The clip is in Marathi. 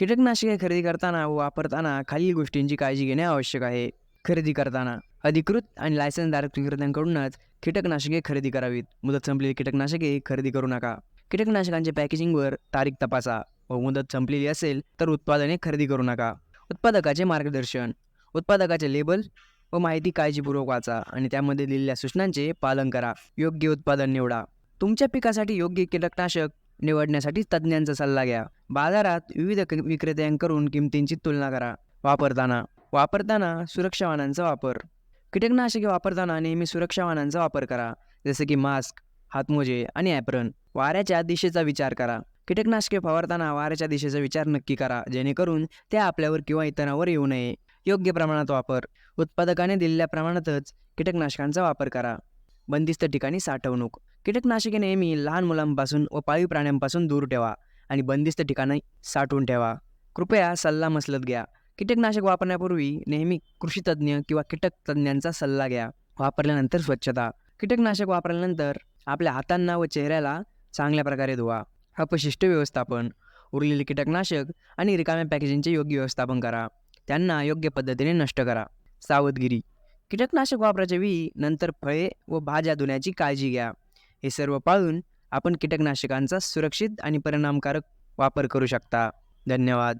कीटकनाशके खरेदी करताना व वापरताना खालील गोष्टींची काळजी घेणे आवश्यक आहे. खरेदी करताना अधिकृत आणि लायसन्सधारक विक्रेत्यांकडूनच कीटकनाशके खरेदी करावीत. मुदत संपलेली कीटकनाशके खरेदी करू नका. कीटकनाशकांच्या पॅकेजिंगवर तारीख तपासा व मुदत संपलेली असेल तर उत्पादने खरेदी करू नका. उत्पादकाचे मार्गदर्शन. उत्पादकाचे लेबल व माहिती काळजीपूर्वक वाचा आणि त्यामध्ये दिलेल्या सूचनांचे पालन करा. योग्य उत्पादन निवडा. तुमच्या पिकासाठी योग्य कीटकनाशक निवडण्यासाठी तज्ज्ञांचा सल्ला घ्या. बाजारात विविध विक्रेत्यांकडून किमतींची तुलना करा. वापरताना. वापरताना सुरक्षा वाहनांचा वापर. कीटकनाशके वापरताना नेहमी सुरक्षा वाहनांचा वापर करा. जसे की मास्क हातमोजे आणि ॲप्रन. वाऱ्याच्या दिशेचा विचार करा. कीटकनाशके फवारताना वाऱ्याच्या दिशेचा विचार नक्की करा. जेणेकरून ते आपल्यावर किंवा इतरांवर येऊ नये. योग्य प्रमाणात वापर. उत्पादकाने दिलेल्या प्रमाणातच कीटकनाशकांचा वापर करा. बंदिस्त ठिकाणी साठवणूक. कीटकनाशके नेहमी लहान मुलांपासून व पाळीव प्राण्यांपासून दूर ठेवा आणि बंदिस्त ठिकाणी साठवून ठेवा. कृपया सल्ला मसलत घ्या. कीटकनाशक वापरण्यापूर्वी नेहमी कृषीतज्ञ किंवा कीटक तज्ज्ञांचा सल्ला घ्या. वापरल्यानंतर स्वच्छता. कीटकनाशक वापरल्यानंतर आपल्या हातांना व चेहऱ्याला चांगल्या प्रकारे धुवा. अपशिष्ट व्यवस्थापन. उरलेले कीटकनाशक आणि रिकाम्या पॅकेजिंगचे योग्य व्यवस्थापन करा. त्यांना योग्य पद्धतीने नष्ट करा. सावधगिरी. कीटकनाशक वापराच्या वेळी नंतर फळे व भाज्या धुण्याची काळजी घ्या. हे सर्व पाळून आपण कीटकनाशकांचा सुरक्षित आणि परिणामकारक वापर करू शकता. धन्यवाद.